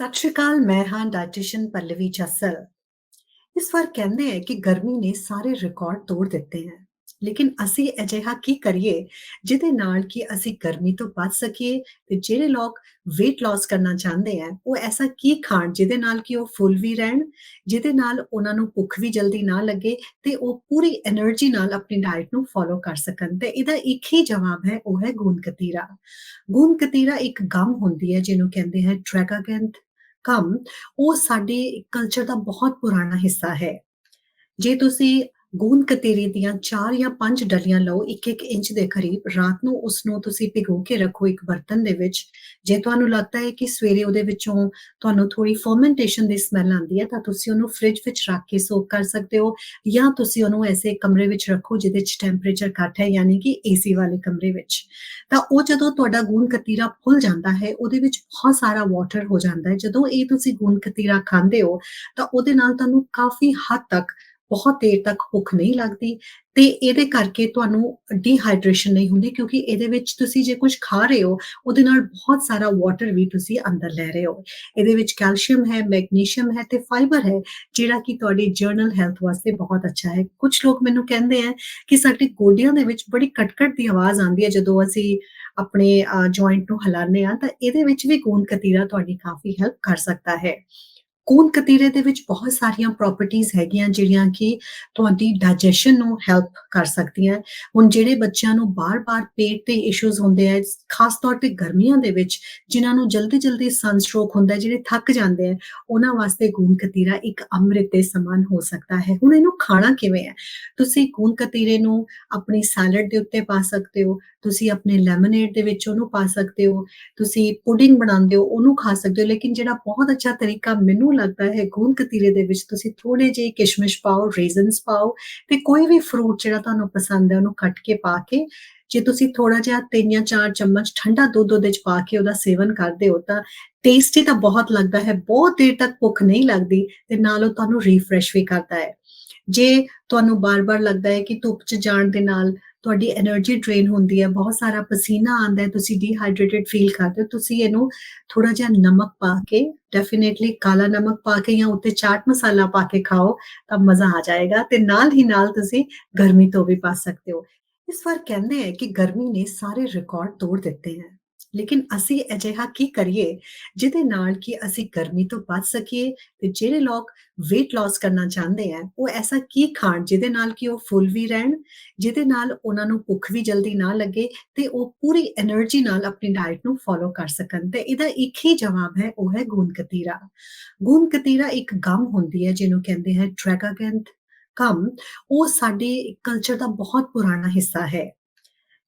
ਸਤਿ ਸ਼੍ਰੀ ਅਕਾਲ, ਮੈਂ ਹਾਂ ਡਾਇਟੀਸ਼ੀਅਨ ਪੱਲਵੀ ਜਸਲ ਇਸ ਵਾਰ ਕਹਿੰਦੇ ਹੈ ਕਿ ਗਰਮੀ ਨੇ ਸਾਰੇ ਰਿਕਾਰਡ ਤੋੜ ਦਿੱਤੇ ਹੈ। ਲੇਕਿਨ ਅਸੀਂ ਅਜਿਹਾ ਕੀ ਕਰੀਏ? ਜਿਹਦੇ ਨਾਲ ਕਿ ਅਸੀਂ ਗਰਮੀ ਤੋਂ ਬਚ ਸਕੀਏ ਤੇ ਜਿਹੜੇ ਲੋਕ weight loss ਕਰਨਾ ਚਾਹੁੰਦੇ ਆ, ਉਹ ਐਸਾ ਕੀ ਖਾਣ ਜਿਹਦੇ ਨਾਲ ਕਿ ਉਹ ਫੁੱਲ ਵੀ ਰਹਿਣ, ਜਿਹਦੇ ਨਾਲ ਉਹਨਾਂ ਨੂੰ ਭੁੱਖ ਵੀ ਜਲਦੀ ਨਾ ਲੱਗੇ ਤੇ ਉਹ ਪੂਰੀ એનર્ਜੀ ਨਾਲ ਆਪਣੀ ਡਾਈਟ ਨੂੰ ਫੋਲੋ ਕਰ ਸਕਣ ਤੇ ਇਹਦਾ ਇੱਕ ਹੀ ਜਵਾਬ ਹੈ, ਉਹ ਹੈ ਗੂੰਦ ਕਤੀਰਾ। ਗੂੰਦ ਕਤੀਰਾ ਇੱਕ ਗਮ ਹੁੰਦੀ ਹੈ ਜਿਹਨੂੰ ਕਹਿੰਦੇ ਹੈ ਟ੍ਰੈਗਾਗੈਂਥ ਕੰਮ ਉਹ ਸਾਡੇ ਕਲਚਰ ਦਾ ਬਹੁਤ ਪੁਰਾਣਾ ਹਿੱਸਾ ਹੈ। ਜੇ ਤੁਸੀਂ ਗੂੰਦ ਕਤੀਰੇ ਦੀਆਂ 4 ਜਾਂ 5 ਡਲੀਆਂ ਲਓ 1-1 ਇੰਚ ਦੇ ਕਰੀਬ। ਰਾਤ ਨੂੰ ਉਸ ਨੂੰ ਤੁਸੀਂ ਭਿਗੋ ਕੇ ਰੱਖੋ ਇੱਕ ਬਰਤਨ ਦੇ ਵਿੱਚ। ਜੇ ਤੁਹਾਨੂੰ ਲੱਗਦਾ ਹੈ ਕਿ ਸਵੇਰੇ ਉਹਦੇ ਵਿੱਚੋਂ ਤੁਹਾਨੂੰ ਥੋੜੀ ਫਰਮੈਂਟੇਸ਼ਨ ਦੀ ਸਮੈਲ ਆਉਂਦੀ ਹੈ, ਤਾਂ ਤੁਸੀਂ ਉਹਨੂੰ ਫ੍ਰਿਜ ਵਿੱਚ ਰੱਖ ਕੇ ਸੋਕ ਕਰ ਸਕਦੇ ਹੋ ਜਾਂ ਤੁਸੀਂ ਉਹਨੂੰ ਐਸੇ ਕਮਰੇ ਵਿੱਚ ਰੱਖੋ ਜਿਹਦੇ ਵਿੱਚ ਟੈਂਪਰੇਚਰ ਘੱਟ ਹੈ, ਯਾਨੀ ਕਿ ਏਸੀ ਵਾਲੇ ਕਮਰੇ ਵਿੱਚ। ਤਾਂ ਉਹ ਜਦੋਂ ਤੁਹਾਡਾ ਗੂੰਦ ਕਤੀਰਾ ਫੁੱਲ ਜਾਂਦਾ ਹੈ, ਉਹਦੇ ਵਿੱਚ ਬਹੁਤ ਸਾਰਾ ਵਾਟਰ ਹੋ ਜਾਂਦਾ ਹੈ। ਜਦੋਂ ਇਹ ਤੁਸੀਂ ਗੂੰਦ ਕਤੀਰਾ ਖਾਂਦੇ ਹੋ, ਤਾਂ ਉਹਦੇ ਨਾਲ ਤੁਹਾਨੂੰ ਕਾਫੀ ਹੱਦ ਤੱਕ ਬਹੁਤ ਦੇਰ ਤੱਕ ਭੁੱਖ ਨਹੀਂ ਲੱਗਦੀ ਤੇ ਇਹਦੇ ਕਰਕੇ ਤੁਹਾਨੂੰ ਡੀਹਾਈਡਰੇਸ਼ਨ ਨਹੀਂ ਹੁੰਦੀ ਕਿਉਂਕਿ ਇਹਦੇ ਵਿੱਚ ਤੁਸੀਂ ਜੇ ਕੁਝ ਖਾ ਰਹੇ ਹੋ, ਉਹਦੇ ਨਾਲ ਬਹੁਤ ਸਾਰਾ ਵਾਟਰ ਵੀ ਤੁਸੀਂ ਅੰਦਰ ਲੈ ਰਹੇ ਹੋ। ਇਹਦੇ ਵਿੱਚ ਕੈਲਸ਼ੀਅਮ ਹੈ ਮੈਗਨੀਸ਼ੀਅਮ ਹੈ ਤੇ ਫਾਈਬਰ ਹੈ, ਜਿਹੜਾ ਕਿ ਤੁਹਾਡੀ ਜਰਨਲ ਹੈਲਥ ਵਾਸਤੇ ਬਹੁਤ ਅੱਛਾ ਹੈ। ਕੁਝ ਲੋਕ ਮੈਨੂੰ ਕਹਿੰਦੇ ਆ ਕਿ ਸਾਡੇ ਗੋਡਿਆਂ ਦੇ ਵਿੱਚ ਬੜੀ ਕਟਕਟ ਦੀ ਆਵਾਜ਼ ਆਉਂਦੀ ਹੈ ਜਦੋਂ ਅਸੀਂ ਆਪਣੇ ਜੁਆਇੰਟ ਨੂੰ ਹਿਲਾਉਂਦੇ ਆ ਤਾਂ ਇਹਦੇ ਵਿੱਚ ਵੀ ਗੂੰਦ ਕਤੀਰਾ ਤੁਹਾਡੀ ਕਾਫੀ ਹੈਲਪ ਕਰ ਸਕਦਾ ਹੈ। ਗੂੰਦ ਕਤੀਰੇ ਦੇ ਵਿੱਚ ਬਹੁਤ ਸਾਰੀਆਂ ਪ੍ਰੋਪਰਟੀਆਂ ਹੈਗੀਆਂ ਜਿਹੜੀਆਂ ਕਿ ਤੁਹਾਡੀ ਡਾਈਜੈਸ਼ਨ ਨੂੰ ਹੈਲਪ ਕਰ ਸਕਦੀਆਂ ਹੁਣ ਜਿਹੜੇ ਬੱਚਿਆਂ ਨੂੰ ਬਾਰ-ਬਾਰ ਪੇਟ ਦੇ ਇਸ਼ੂਜ਼ ਹੁੰਦੇ ਆ, ਖਾਸ ਤੌਰ ਤੇ ਗਰਮੀਆਂ ਦੇ ਵਿੱਚ, ਜਿਨ੍ਹਾਂ ਨੂੰ ਜਲਦੀ-ਜਲਦੀ ਸਨਸਟ੍ਰੋਕ ਹੁੰਦਾ ਜਿਹੜੇ ਥੱਕ ਜਾਂਦੇ ਆ, ਉਹਨਾਂ ਵਾਸਤੇ ਗੂੰਦ ਕਤੀਰਾ ਇੱਕ ਅੰਮ੍ਰਿਤ ਦੇ ਸਮਾਨ ਹੋ ਸਕਦਾ ਹੈ। ਹੁਣ ਇਹਨੂੰ ਖਾਣਾ ਕਿਵੇਂ ਹੈ? ਤੁਸੀਂ ਗੂੰਦ ਕਤੀਰੇ ਨੂੰ ਆਪਣੀ ਸੈਲਡ ਦੇ ਉੱਤੇ ਪਾ ਸਕਦੇ ਹੋ ਤੁਸੀਂ ਆਪਣੇ ਲੈਮੋਨੇਡ ਦੇ ਵਿੱਚ ਉਹਨੂੰ ਪਾ ਸਕਦੇ ਹੋ, ਤੁਸੀਂ ਪੁਡਿੰਗ ਬਣਾਉਂਦੇ ਹੋ, ਉਹਨੂੰ ਖਾ ਸਕਦੇ ਹੋ, ਲੇਕਿਨ ਜਿਹੜਾ ਬਹੁਤ ਅੱਛਾ ਤਰੀਕਾ ਮੈਨੂੰ ਲੱਗਦਾ ਹੈ, ਗੂੰਦ ਕਤੀਰੇ ਦੇ ਵਿੱਚ ਤੁਸੀਂ ਥੋੜੇ ਜਿਹੇ ਕਿਸ਼ਮਿਸ਼ ਪਾਓ ਰੇਜ਼ਨਸ ਪਾਓ ਤੇ ਕੋਈ ਵੀ ਫਰੂਟ ਜਿਹੜਾ ਤੁਹਾਨੂੰ ਪਸੰਦ ਹੈ, ਉਹਨੂੰ ਕੱਟ ਕੇ ਪਾ ਕੇ, ਜੇ ਤੁਸੀਂ ਥੋੜਾ ਜਿਹਾ ਤਿੰਨ ਜਾਂ ਚਾਰ ਚਮਚ ਠੰਡਾ ਦੁੱਧ ਉਹਦੇ ਵਿੱਚ ਪਾ ਕੇ ਉਹਦਾ ਸੇਵਨ ਕਰਦੇ ਹੋ, ਤਾਂ ਟੇਸਟੀ ਤਾਂ ਬਹੁਤ ਲੱਗਦਾ ਹੈ, ਬਹੁਤ ਦੇਰ ਤੱਕ ਭੁੱਖ ਨਹੀਂ ਲੱਗਦੀ ਤੇ ਨਾਲ ਉਹ ਤੁਹਾਨੂੰ ਰੀਫਰੈਸ਼ ਵੀ ਕਰਦਾ ਹੈ। ਜੇ ਤੁਹਾਨੂੰ ਬਾਰ-ਬਾਰ ਲੱਗਦਾ ਹੈ ਕਿ ਧੁੱਪ 'ਚ ਜਾਣ ਦੇ ਨਾਲ ਤੁਹਾਡੀ એનર્ਜੀ ਡਰੇਨ ਹੁੰਦੀ ਹੈ, ਬਹੁਤ ਸਾਰਾ ਪਸੀਨਾ ਆਉਂਦਾ ਹੈ, ਤੁਸੀਂ ਡੀਹਾਈਡਰੇਟਡ ਫੀਲ ਕਰਦੇ ਹੋ, ਤੁਸੀਂ ਇਹਨੂੰ ਥੋੜਾ ਜਿਹਾ ਨਮਕ ਪਾ ਕੇ ਡੈਫੀਨਿਟਲੀ ਕਾਲਾ ਨਮਕ ਪਾ ਕੇ ਜਾਂ ਉੱਤੇ ਚਾਟ ਮਸਾਲਾ ਪਾ ਕੇ ਖਾਓ, ਤਾਂ ਮਜ਼ਾ ਆ ਜਾਏਗਾ ਤੇ ਨਾਲ ਹੀ ਨਾਲ ਤੁਸੀਂ ਗਰਮੀ ਤੋਂ ਵੀ ਪਾ ਸਕਦੇ ਹੋ। ਇਸ ਵਾਰ ਕਹਿੰਦੇ ਹੈ ਕਿ ਗਰਮੀ ਨੇ ਸਾਰੇ ਰਿਕਾਰਡ ਤੋੜ ਦਿੱਤੇ ਹੈ। ਲੇਕਿਨ ਅਸੀਂ ਅਜਿਹਾ ਕੀ ਕਰੀਏ ਜਿਹਦੇ ਨਾਲ ਕਿ ਅਸੀਂ ਗਰਮੀ ਤੋਂ ਬਚ ਸਕੀਏ ਤੇ ਜਿਹੜੇ ਲੋਕ weight loss ਕਰਨਾ ਚਾਹੁੰਦੇ ਆ, ਉਹ ਐਸਾ ਕੀ ਖਾਣ ਜਿਹਦੇ ਨਾਲ ਕਿ ਉਹ ਫੁੱਲ ਵੀ ਰਹਿਣ, ਜਿਹਦੇ ਨਾਲ ਉਹਨਾਂ ਨੂੰ ਭੁੱਖ ਵੀ ਜਲਦੀ ਨਾ ਲੱਗੇ ਤੇ ਉਹ ਪੂਰੀ એનર્ਜੀ ਨਾਲ ਆਪਣੀ ਡਾਈਟ ਨੂੰ ਫੋਲੋ ਕਰ ਸਕਣ ਤੇ ਇਹਦਾ ਇੱਕ ਹੀ ਜਵਾਬ ਹੈ, ਉਹ ਹੈ ਗੂੰਦ ਕਤੀਰਾ। ਗੂੰਦ ਕਤੀਰਾ ਇੱਕ ਗਮ ਹੁੰਦੀ ਹੈ ਜਿਹਨੂੰ ਕਹਿੰਦੇ ਹੈ ਟ੍ਰੈਗਾਗੈਂਥ ਕੰਮ ਉਹ ਸਾਡੇ ਕਲਚਰ ਦਾ ਬਹੁਤ ਪੁਰਾਣਾ ਹਿੱਸਾ ਹੈ।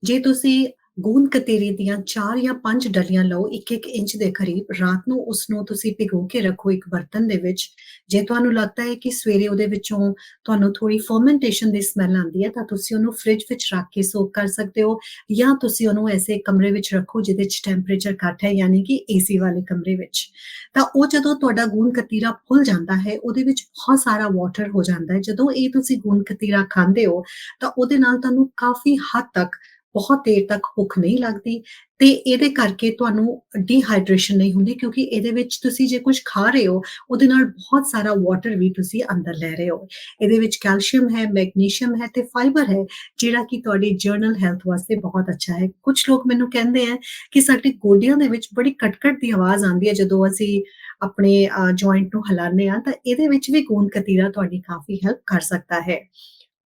ਜੇ ਤੁਸੀਂ ਗੂੰਦ ਕਤੀਰੇ ਦੀਆਂ 4 ਜਾਂ 5 ਡਲੀਆਂ ਲਓ 1-1 ਇੰਚ ਦੇ ਕਰੀਬ। ਰਾਤ ਨੂੰ ਉਸ ਨੂੰ ਤੁਸੀਂ ਭਿਗੋ ਕੇ ਰੱਖੋ ਇੱਕ ਬਰਤਨ ਦੇ ਵਿੱਚ। ਜੇ ਤੁਹਾਨੂੰ ਲੱਗਦਾ ਹੈ ਕਿ ਸਵੇਰੇ ਉਹਦੇ ਵਿੱਚੋਂ ਤੁਹਾਨੂੰ ਥੋੜੀ ਫਰਮੈਂਟੇਸ਼ਨ ਦੀ ਸਮੈਲ ਆਉਂਦੀ ਹੈ, ਤਾਂ ਤੁਸੀਂ ਉਹਨੂੰ ਫ੍ਰਿਜ ਵਿੱਚ ਰੱਖ ਕੇ ਸੋਕ ਕਰ ਸਕਦੇ ਹੋ ਜਾਂ ਤੁਸੀਂ ਉਹਨੂੰ ਐਸੇ ਕਮਰੇ ਵਿੱਚ ਰੱਖੋ ਜਿਹਦੇ 'ਚ ਟੈਂਪਰੇਚਰ ਘੱਟ ਹੈ, ਯਾਨੀ ਕਿ ਏਸੀ ਵਾਲੇ ਕਮਰੇ ਵਿੱਚ। ਤਾਂ ਉਹ ਜਦੋਂ ਤੁਹਾਡਾ ਗੂੰਦ ਕਤੀਰਾ ਫੁੱਲ ਜਾਂਦਾ ਹੈ, ਉਹਦੇ ਵਿੱਚ ਬਹੁਤ ਸਾਰਾ ਵਾਟਰ ਹੋ ਜਾਂਦਾ ਹੈ। ਜਦੋਂ ਇਹ ਤੁਸੀਂ ਗੂੰਦ ਕਤੀਰਾ ਖਾਂਦੇ ਹੋ, ਤਾਂ ਉਹਦੇ ਨਾਲ ਤੁਹਾਨੂੰ ਕਾਫੀ ਹੱਦ ਤੱਕ ਬਹੁਤ ਦੇਰ ਤੱਕ ਭੁੱਖ ਨਹੀਂ ਲੱਗਦੀ ਤੇ ਇਹਦੇ ਕਰਕੇ ਤੁਹਾਨੂੰ ਡੀਹਾਈਡਰੇਸ਼ਨ ਨਹੀਂ ਹੁੰਦੀ ਕਿਉਂਕਿ ਇਹਦੇ ਵਿੱਚ ਤੁਸੀਂ ਜੇ ਕੁਝ ਖਾ ਰਹੇ ਹੋ, ਉਹਦੇ ਨਾਲ ਬਹੁਤ ਸਾਰਾ ਵਾਟਰ ਵੀ ਤੁਸੀਂ ਅੰਦਰ ਲੈ ਰਹੇ ਹੋ। ਇਹਦੇ ਵਿੱਚ ਕੈਲਸ਼ੀਅਮ ਹੈ ਮੈਗਨੀਸ਼ੀਅਮ ਹੈ ਤੇ ਫਾਈਬਰ ਹੈ, ਜਿਹੜਾ ਕਿ ਤੁਹਾਡੀ ਜਰਨਲ ਹੈਲਥ ਵਾਸਤੇ ਬਹੁਤ ਅੱਛਾ ਹੈ। ਕੁਝ ਲੋਕ ਮੈਨੂੰ ਕਹਿੰਦੇ ਆ ਕਿ ਸਾਡੇ ਗੋਡਿਆਂ ਦੇ ਵਿੱਚ ਬੜੀ ਕਟਕਟ ਦੀ ਆਵਾਜ਼ ਆਉਂਦੀ ਹੈ ਜਦੋਂ ਅਸੀਂ ਆਪਣੇ ਜੁਆਇੰਟ ਨੂੰ ਹਿਲਾਉਂਦੇ ਆ ਤਾਂ ਇਹਦੇ ਵਿੱਚ ਵੀ ਗੂੰਦ ਕਤੀਰਾ ਤੁਹਾਡੀ ਕਾਫੀ ਹੈਲਪ ਕਰ ਸਕਦਾ ਹੈ।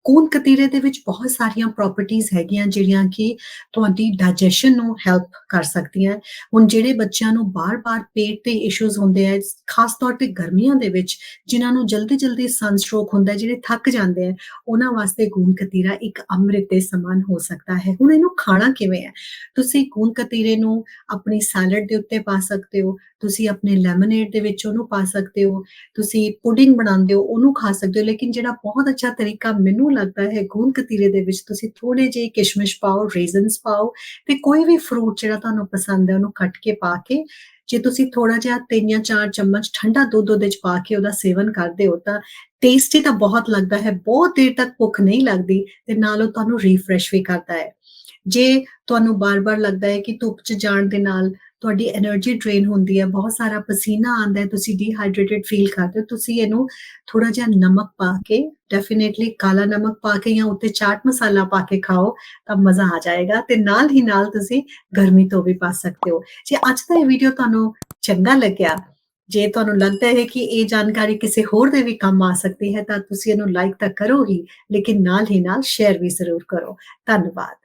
ਗੂੰਦ ਕਤੀਰੇ ਦੇ ਵਿੱਚ ਬਹੁਤ ਸਾਰੀਆਂ ਪ੍ਰੋਪਰਟੀਆਂ ਹੈਗੀਆਂ ਜਿਹੜੀਆਂ ਕਿ ਤੁਹਾਡੀ ਡਾਈਜੈਸ਼ਨ ਨੂੰ ਹੈਲਪ ਕਰ ਸਕਦੀਆਂ ਹੁਣ ਜਿਹੜੇ ਬੱਚਿਆਂ ਨੂੰ ਬਾਰ-ਬਾਰ ਪੇਟ ਦੇ ਇਸ਼ੂਜ਼ ਹੁੰਦੇ ਆ, ਖਾਸ ਤੌਰ ਤੇ ਗਰਮੀਆਂ ਦੇ ਵਿੱਚ, ਜਿਨ੍ਹਾਂ ਨੂੰ ਜਲਦੀ-ਜਲਦੀ ਸਨਸਟ੍ਰੋਕ ਹੁੰਦਾ ਜਿਹੜੇ ਥੱਕ ਜਾਂਦੇ ਆ, ਉਹਨਾਂ ਵਾਸਤੇ ਗੂੰਦ ਕਤੀਰਾ ਇੱਕ ਅੰਮ੍ਰਿਤ ਦੇ ਸਮਾਨ ਹੋ ਸਕਦਾ ਹੈ। ਹੁਣ ਇਹਨੂੰ ਖਾਣਾ ਕਿਵੇਂ ਹੈ? ਤੁਸੀਂ ਗੂੰਦ ਕਤੀਰੇ ਨੂੰ ਆਪਣੀ ਸੈਲਡ ਦੇ ਉੱਤੇ ਪਾ ਸਕਦੇ ਹੋ, ਤੁਸੀਂ ਆਪਣੇ ਲੈਮੋਨੇਡ ਦੇ ਵਿੱਚ ਉਹਨੂੰ ਪਾ ਸਕਦੇ ਹੋ, ਤੁਸੀਂ ਪੁਡਿੰਗ ਬਣਾਉਂਦੇ ਹੋ, ਉਹਨੂੰ ਖਾ ਸਕਦੇ ਹੋ, ਲੇਕਿਨ ਜਿਹੜਾ ਬਹੁਤ ਅੱਛਾ ਤਰੀਕਾ ਮੈਨੂੰ ਲੱਗਦਾ ਹੈ ਗੂੰਦ ਕਤੀਰੇ ਦੇ ਵਿੱਚ ਤੁਸੀਂ ਥੋੜੇ ਜਿਹੇ ਕਿਸ਼ਮਿਸ਼ ਪਾਓ ਰੇਜ਼ਨਸ ਪਾਓ ਤੇ ਕੋਈ ਵੀ ਫਰੂਟ ਜਿਹੜਾ ਤੁਹਾਨੂੰ ਪਸੰਦ ਹੈ ਉਹਨੂੰ ਕੱਟ ਕੇ ਪਾ ਕੇ ਜੇ ਤੁਸੀਂ ਥੋੜਾ ਜਿਹਾ ਤਿੰਨ ਜਾਂ ਚਾਰ ਚਮਚ ਠੰਡਾ ਦੁੱਧ ਉਹਦੇ ਵਿੱਚ ਪਾ ਕੇ ਉਹਦਾ ਸੇਵਨ ਕਰਦੇ ਹੋ ਤਾਂ ਟੇਸਟੀ ਤਾਂ ਬਹੁਤ ਲੱਗਦਾ ਹੈ, ਬਹੁਤ ਦੇਰ ਤੱਕ ਭੁੱਖ ਨਹੀਂ ਲੱਗਦੀ ਤੇ ਨਾਲ ਉਹ ਤੁਹਾਨੂੰ ਰੀਫਰੈਸ਼ ਵੀ ਕਰਦਾ ਹੈ। ਜੇ ਤੁਹਾਨੂੰ ਬਾਰ-ਬਾਰ ਲੱਗਦਾ ਹੈ ਕਿ ਧੁੱਪ 'ਚ ਜਾਣ ਦੇ ਨਾਲ ਤੁਹਾਡੀ એનર્ਜੀ ਡਰੇਨ ਹੁੰਦੀ ਹੈ, ਬਹੁਤ ਸਾਰਾ ਪਸੀਨਾ ਆਉਂਦਾ ਹੈ, ਤੁਸੀਂ ਡੀਹਾਈਡਰੇਟਡ ਫੀਲ ਕਰਦੇ ਹੋ, ਤੁਸੀਂ ਇਹਨੂੰ ਥੋੜਾ ਜਿਹਾ ਨਮਕ ਪਾ ਕੇ ਡੈਫੀਨਿਟਲੀ ਕਾਲਾ ਨਮਕ ਪਾ ਕੇ ਜਾਂ ਉੱਤੇ ਚਾਟ ਮਸਾਲਾ ਪਾ ਕੇ ਖਾਓ, ਤਾਂ ਮਜ਼ਾ ਆ ਜਾਏਗਾ ਤੇ ਨਾਲ ਹੀ ਨਾਲ ਤੁਸੀਂ ਗਰਮੀ ਤੋਂ ਵੀ ਪਾ ਸਕਦੇ ਹੋ। ਜੇ ਅੱਜ ਦਾ ਇਹ ਵੀਡੀਓ ਤੁਹਾਨੂੰ ਚੰਗਾ ਲੱਗਿਆ, ਜੇ ਤੁਹਾਨੂੰ ਲੱਗਦਾ ਹੈ ਕਿ ਇਹ ਜਾਣਕਾਰੀ ਕਿਸੇ ਹੋਰ ਦੇ ਵੀ ਕੰਮ ਆ ਸਕਦੀ ਹੈ, ਤਾਂ ਤੁਸੀਂ ਇਹਨੂੰ ਲਾਈਕ ਤਾਂ ਕਰੋ ਹੀ, ਲੇਕਿਨ ਨਾਲ ਹੀ ਨਾਲ ਸ਼ੇਅਰ ਵੀ ਜ਼ਰੂਰ ਕਰੋ। ਧੰਨਵਾਦ।